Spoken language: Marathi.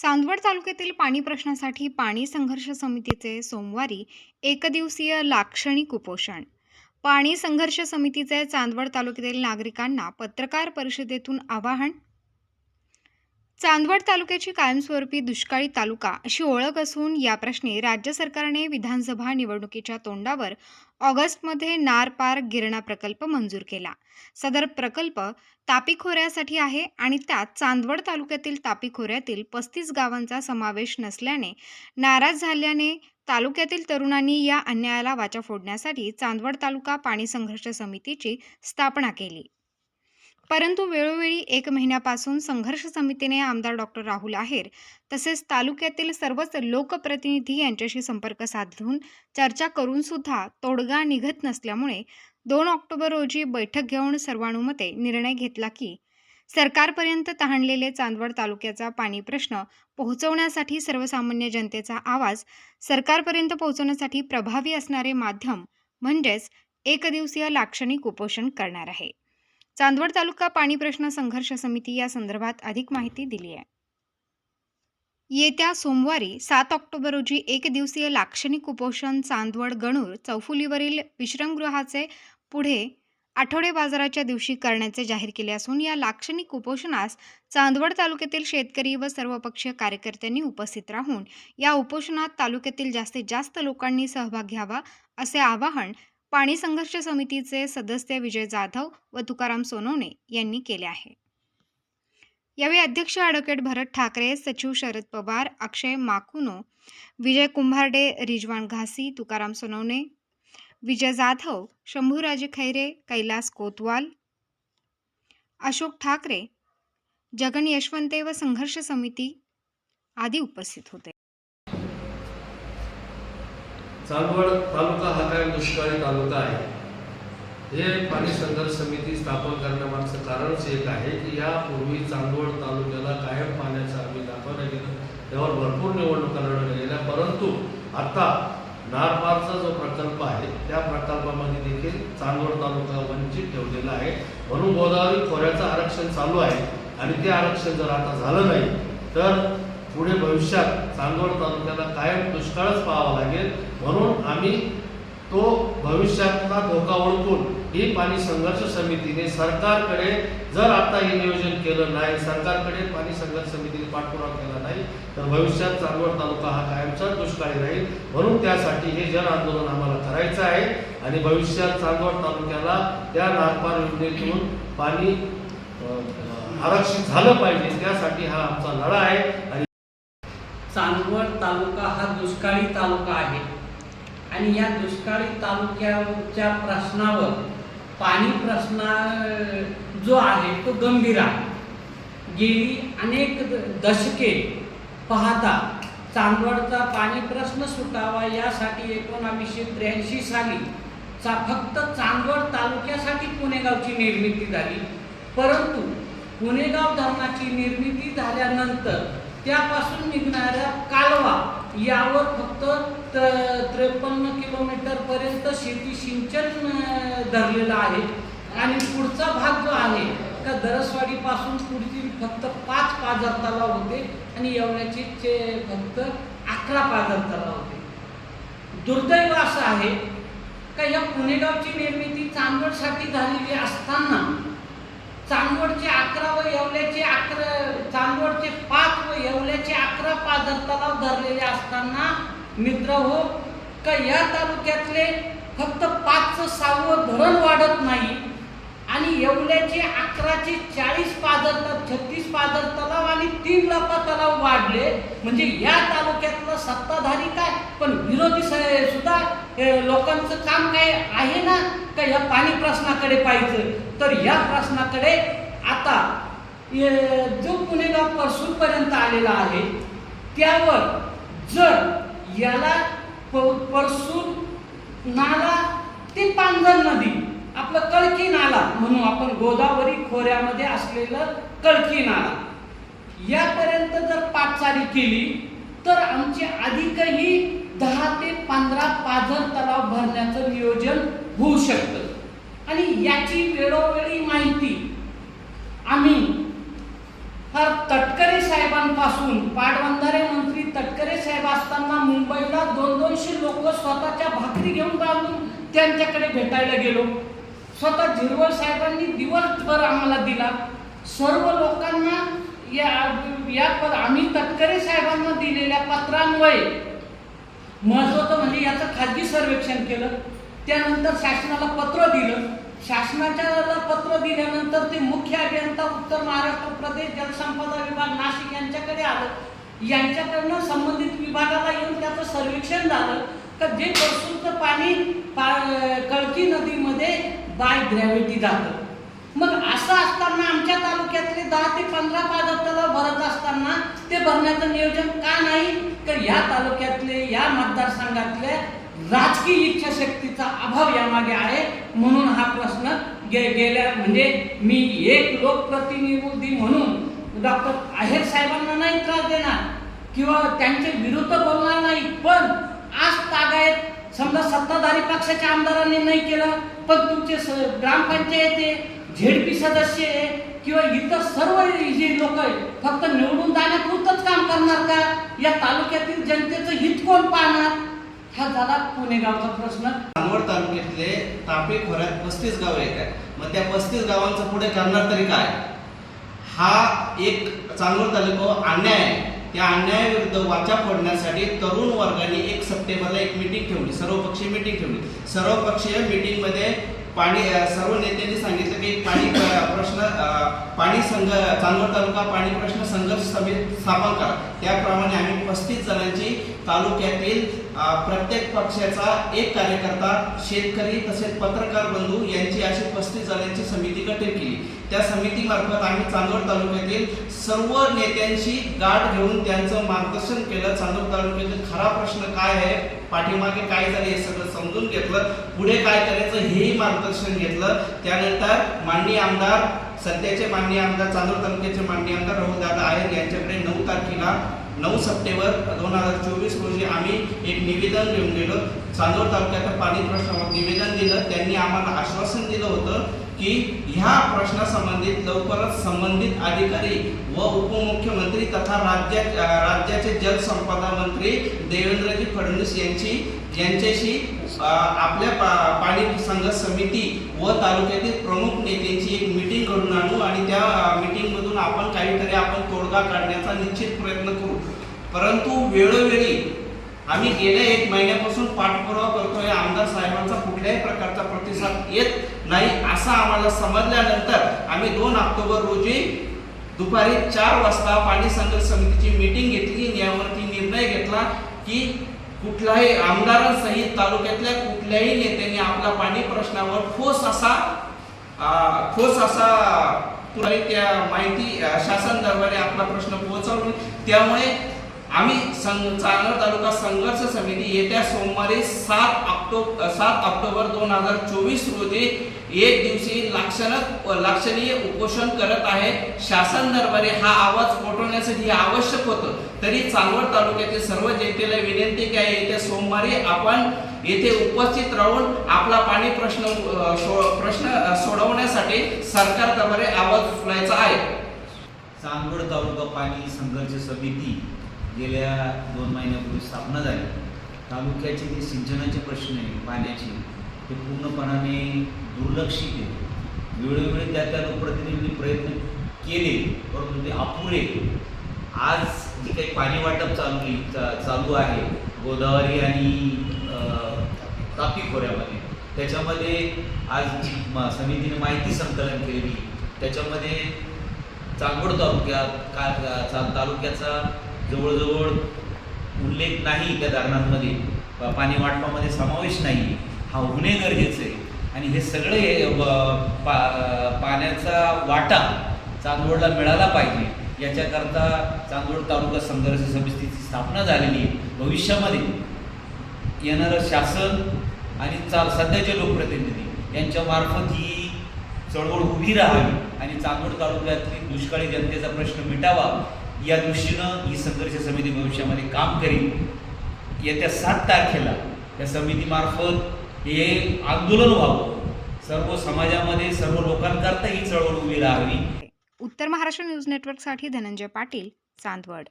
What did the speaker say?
चांदवड तालुक्यातील पाणी प्रश्नासाठी पाणी संघर्ष समितीचे सोमवारी एकदिवसीय लाक्षणिक उपोषण. पाणी संघर्ष समितीचे चांदवड तालुक्यातील नागरिकांना पत्रकार परिषदेतून आवाहन चांदवड तालुक्याची कायमस्वरूपी दुष्काळी तालुका अशी ओळख असून या प्रश्नी राज्य सरकारने विधानसभा निवडणुकीच्या तोंडावर ऑगस्टमध्ये नार पार गिरणा प्रकल्प मंजूर केला. सदर प्रकल्प तापी खोऱ्यासाठी आहे आणि त्यात चांदवड तालुक्यातील तापी खोऱ्यातील पस्तीस गावांचा समावेश नसल्याने नाराज झाल्याने तालुक्यातील तरुणांनी या अन्यायाला वाचा फोडण्यासाठी चांदवड तालुका पाणी संघर्ष समितीची स्थापना केली. परंतु वेळोवेळी एक महिन्यापासून संघर्ष समितीने आमदार डॉक्टर राहुल आहेर तसेच तालुक्यातील सर्वच लोकप्रतिनिधी यांच्याशी संपर्क साधून चर्चा करून सुद्धा तोडगा निघत नसल्यामुळे दोन ऑक्टोबर रोजी बैठक घेऊन सर्वानुमते निर्णय घेतला की सरकारपर्यंत तहानलेले चांदवड तालुक्याचा पाणी प्रश्न पोहोचवण्यासाठी सर्वसामान्य जनतेचा आवाज सरकारपर्यंत पोहोचवण्यासाठी प्रभावी असणारे माध्यम म्हणजेच एकदिवसीय लाक्षणिक उपोषण करणार आहे. चांदवड तालुका पाणी प्रश्न संघर्ष समिती या संदर्भात अधिक माहिती दिली आहे. येत्या सोमवारी सात ऑक्टोबर रोजी एक दिवसीय लाक्षणिक कुपोषण चांदवड गणूर चौफुलीवरील विश्रमगृहाचे पुढे आठवडे बाजाराच्या दिवशी करण्याचे जाहीर केले असून या लाक्षणिक कुपोषणास चांदवड तालुक्यातील शेतकरी व सर्वपक्षीय कार्यकर्त्यांनी उपस्थित राहून या उपोषणात तालुक्यातील जास्तीत जास्त लोकांनी सहभाग घ्यावा असे आवाहन पाणी संघर्ष समितीचे सदस्य विजय जाधव व तुकाराम सोनवणे यांनी केले आहे. यावेळी अध्यक्ष ॲडव्होकेट भरत ठाकरे सचिव शरद पवार अक्षय माकुनो विजय कुंभारडे रिजवान घासी तुकाराम सोनवणे विजय जाधव शंभूराजे खैरे कैलास कोतवाल अशोक ठाकरे जगन यशवंते व संघर्ष समिती आदी उपस्थित होते. चांदवड तालुका हा काय दुष्काळी तालुका आहे? हे पाणी संघर्ष समिती स्थापन करण्यामागचं कारणच एक आहे की यापूर्वी चांदवड तालुक्याला कायम पाण्याचं आम्ही दाखवलं गेलं त्यावर भरपूर निवडणुका लढवल्या गेल्या. परंतु आता नारपारचा जो प्रकल्प आहे त्या प्रकल्पामध्ये देखील चांदवड तालुका वंचित ठेवलेला आहे. म्हणून गोदावरी खोऱ्याचं आरक्षण चालू आहे आणि ते आरक्षण जर आता झालं नाही तर पुढे भविष्यात चांदवड तालुक्याला कायम दुष्काळच पाहावा लागेल. म्हणून आम्ही तो भविष्यातला धोका ओळखून ही पाणी संघर्ष समितीने सरकारकडे जर आता हे नियोजन केलं नाही सरकारकडे पाणी संघर्ष समितीने पाठपुरावा केला नाही तर भविष्यात चांदवड तालुका हा कायमचा दुष्काळी राहील. म्हणून त्यासाठी हे जन आंदोलन आम्हाला करायचं आहे आणि भविष्यात चांदवड तालुक्याला त्या नागपार योजनेतून पाणी आरक्षित झालं पाहिजे. त्यासाठी हा आमचा लढा आहे. आणि चांदवड तालुका हा दुष्काळी तालुका आहे. आणि या दुष्काळी तालुक्याच्या प्रश्नावर पाणी प्रश्ना जो आहे तो गंभीर आहे. गेली अनेक दशके पाहता चांदवडचा पाणी प्रश्न सुटावा यासाठी एकोणावीसशे त्र्याऐंशी साली चा फक्त चांदवड तालुक्यासाठी पुणेगावची निर्मिती झाली. परंतु पुणेगाव धरणाची निर्मिती झाल्यानंतर त्यापासून निघणाऱ्या कालवा यावर फक्त त्रेपन्न किलोमीटर पर्यंत शेती सिंचन धरलेलं आहे. आणि पुढचा भाग जो आहे का दरसवाडीपासून पुढची फक्त पाच पाजर तलाव होते आणि येवण्याचे चे- फक्त अकरा पाजर तलाव होते. दुर्दैव असं आहे का या पुणेगावची निर्मिती चांदवडसाठी झालेली असताना चांदवडचे अकरा व येवल्याचे अकरा चांदवडचे पाच हो, व येवल्याचे अकरा पादर तलाव धरलेले असताना मित्र हो का या तालुक्यातले फक्त पाचचं सहावं धरण वाढत नाही आणि येवल्याचे अकराचे चाळीस पादर तलाव छत्तीस पादर तलाव आणि तीन लपा तलाव वाढले. म्हणजे या तालुक्यातलं सत्ताधारी काय? पण विरोधी सुद्धा लोकांचं काम काय आहे ना? का या पाणी प्रश्नाकडे पाहिजे तर या प्रश्नाकडे आता जो गुन्हेगार परसूरपर्यंत आलेला आहे त्यावर जर याला प- परसूर नाला ते पांझर नदी आपलं कळकी नाला म्हणून आपण गोदावरी खोऱ्यामध्ये असलेलं कळकी नाला यापर्यंत जर पाचारी केली तर आमचे अधिकही दहा ते पंधरा पाझर तलाव भरण्याचं नियोजन होऊ शकतं. आणि याची वेळोवेळी माहिती आम्ही फार तटकरे साहेबांपासून पाडवंत असताना मुंबईला दोन दोनशे लोक स्वतःच्या भाकरी घेऊन बांधून त्यांच्याकडे भेटायला गेलो. स्वतः झिरवळ साहेबांनी दिवसभर आम्हाला दिला. सर्व लोकांना या या पद आम्ही तटकरे साहेबांना दिलेल्या पत्रांमुळे महत्वाचं म्हणजे याचं खाजगी सर्वेक्षण केलं. त्यानंतर शासनाला पत्र दिलं. शासनाच्या पत्र दिल्यानंतर ते मुख्य अभियंता उत्तर महाराष्ट्र प्रदेश जलसंपदा विभाग नाशिक यांच्याकडे आलं. यांच्याकडनं संबंधित विभागाला येऊन त्याचं सर्वेक्षण झालं तर जे प्रसूत पाणी पा कळकी नदीमध्ये बाय ग्रॅव्हिटी जातं. मग असं असताना आमच्या तालुक्यातले दहा ते पंधरा पादप तलाव भरत असताना ते भरण्याचं नियोजन का नाही? तर या तालुक्यातले या मतदारसंघातल्या राजकीय इच्छाशक्तीचा अभाव यामागे आहे म्हणून हा प्रश्न गे गेल्या म्हणजे मी एक लोकप्रतिनिधी म्हणून डॉक्टर आहेर साहेबांना नाही त्रास देणार किंवा त्यांचे विरुद्ध बोलणार नाही पण आज तागायत समजा सत्ताधारी पक्षाच्या आमदारांनी नाही केलं पण तुमचे स- ग्रामपंचायत आहे झेडपी सदस्य आहे किंवा इतर सर्व जे लोक आहे फक्त निवडून जाण्यापुरतंच काम करणार का? या तालुक्यातील जनतेचं हित कोण पाहणार? हा झाला पुणे गावचा प्रश्न. चांदवड तालुक्यातले तापे खोऱ्यात पस्तीस गाव येत आहे मग त्या पस्तीस गावांचं पुढे करणार तरी काय? हा एक चांदवड तालुका अन्याय आहे. त्या अन्यायाविरुद्ध वाचा फोडण्यासाठी तरुण वर्गाने एक सप्टेंबरला एक मीटिंग ठेवली. सर्वपक्षीय मीटिंग ठेवली. सर्वपक्षीय मीटिंगमध्ये पाणी सर्व नेत्यांनी सांगितलं की पाणी प्रश्न पाणी संघ चांदवड तालुका पाणी प्रश्न संघर्ष समिती स्थापन करा. त्याप्रमाणे आम्ही पस्तीस जणांची तालुक्यातील प्रत्येक पक्षाचा एक कार्यकर्ता शेतकरी तसेच पत्रकार बंधू यांची अशी पस्तीस जणांची समिती गठीत केली. त्या समितीमार्फत आम्ही चांदवड तालुक्यातील सर्व नेत्यांशी गाठ घेऊन त्यांचं मार्गदर्शन केलं. चांदवड तालुक्यातील खरा प्रश्न काय आहे पाठीमागे काय झाले हे सगळं समजून घेतलं. पुढे काय करायचं हेही मार्गदर्शन घेतलं. त्यानंतर माननीय आमदार सध्याचे माननीय आमदार चांदूर तालुक्याचे माननीय आमदार राहुलदादा आहेर यांच्याकडे नऊ तारखेला नऊ सप्टेंबर दोन हजार चोवीस रोजी आम्ही एक निवेदन घेऊन गेलो. चांदोर तालुक्याच्या पाणी प्रश्नावर निवेदन दिलं. त्यांनी आम्हाला आश्वासन दिलं होतं की ह्या प्रश्नासंबंधित लवकरच संबंधित अधिकारी व उपमुख्यमंत्री तथा राज्या राज्याचे जलसंपदा मंत्री देवेंद्रजी फडणवीस यांची यांच्याशी आपल्या पा पाणी संघ समिती व तालुक्यातील प्रमुख नेत्यांची एक मीटिंग घडून आणू आणि त्या मीटिंगमधून आपण काहीतरी आपण तोडगा काढण्याचा निश्चित प्रयत्न करू. परंतु वेळोवेळी आम्ही गेल्या एक महिन्यापासून पाठपुरावा करतोय. आमदार साहेबांचा कुठल्याही प्रकारचा प्रतिसाद येत नाही असं आम्हाला समजल्यानंतर आम्ही दोन ऑक्टोबर रोजी दुपारी चार वाजता पाणी संघर्ष समितीची मीटिंग घेतली. यावरती निर्णय घेतला की कुठलाही आमदारांसहित तालुक्यातल्या कुठल्याही नेत्यांनी आपला पाणी प्रश्नावर ठोस असा ठोस असा पुरावी त्या माहिती शासन दरबारी आपला प्रश्न पोहोचवला. त्यामुळे आम्ही संघ तालुका संघर्ष समिती येत्या सोमवारी सात ऑक्टोबर सात ऑक्टोबर दोन हजार चोवीस रोजी एक दिवशी लाक्षणिक लाक्षणीय उपोषण करत आहे. शासन दरबारी हा आवाज पोटवण्यासाठी हे आवश्यक होतं. तरी चांदवड तालुक्यातील सर्व जनतेला विनंती की आहे येत्या सोमवारी आपण येथे उपस्थित राहून आपला पाणी प्रश्न सो- प्रश्न सोडवण्यासाठी सरकार दरबारी आवाज उचलायचा आहे. चांदवड तालुका पाणी संघर्ष समिती गेल्या दोन महिन्यापूर्वी स्थापना झाली. तालुक्याचे जे सिंचनाचे प्रश्न आहे पाण्याचे ते पूर्णपणाने दुर्लक्षित आहे वेळोवेळी त्या त्या लोकप्रतिनिधींनी प्रयत्न केले परंतु ते अपुरे आज जे काही पाणी वाटप चालू चा- चालू आहे गोदावरी आणि तापी खोऱ्यामध्ये त्याच्यामध्ये आज समितीने माहिती संकलन केलेली त्याच्यामध्ये चांदवड तालुक्यात का चा तालुक्याचा जवळजवळ उल्लेख नाही त्या धरणांमध्ये पाणी वाटपामध्ये समावेश नाही. हा होणे गरजेचं आहे. आणि हे सगळे पा पाण्याचा वाटा चांदवडला मिळाला पाहिजे. याच्याकरता चांदवड तालुका संघर्ष समितीची स्थापना झालेली आहे. भविष्यामध्ये येणारं शासन आणि चा सध्याचे लोकप्रतिनिधी यांच्यामार्फत ही चळवळ उभी राहावी आणि चांदवड तालुक्यातली दुष्काळी जनतेचा प्रश्न मिटावा या दृष्टीनं ही संघर्ष समिती भविष्यामध्ये काम करेल येत्या सात तारखेला या समितीमार्फत हे आंदोलन व्हावं. सर्व समाजामध्ये सर्व लोकांकरता ही चळवळ उभी राहावी. उत्तर महाराष्ट्र न्यूज नेटवर्कसाठी धनंजय पाटील चांदवड.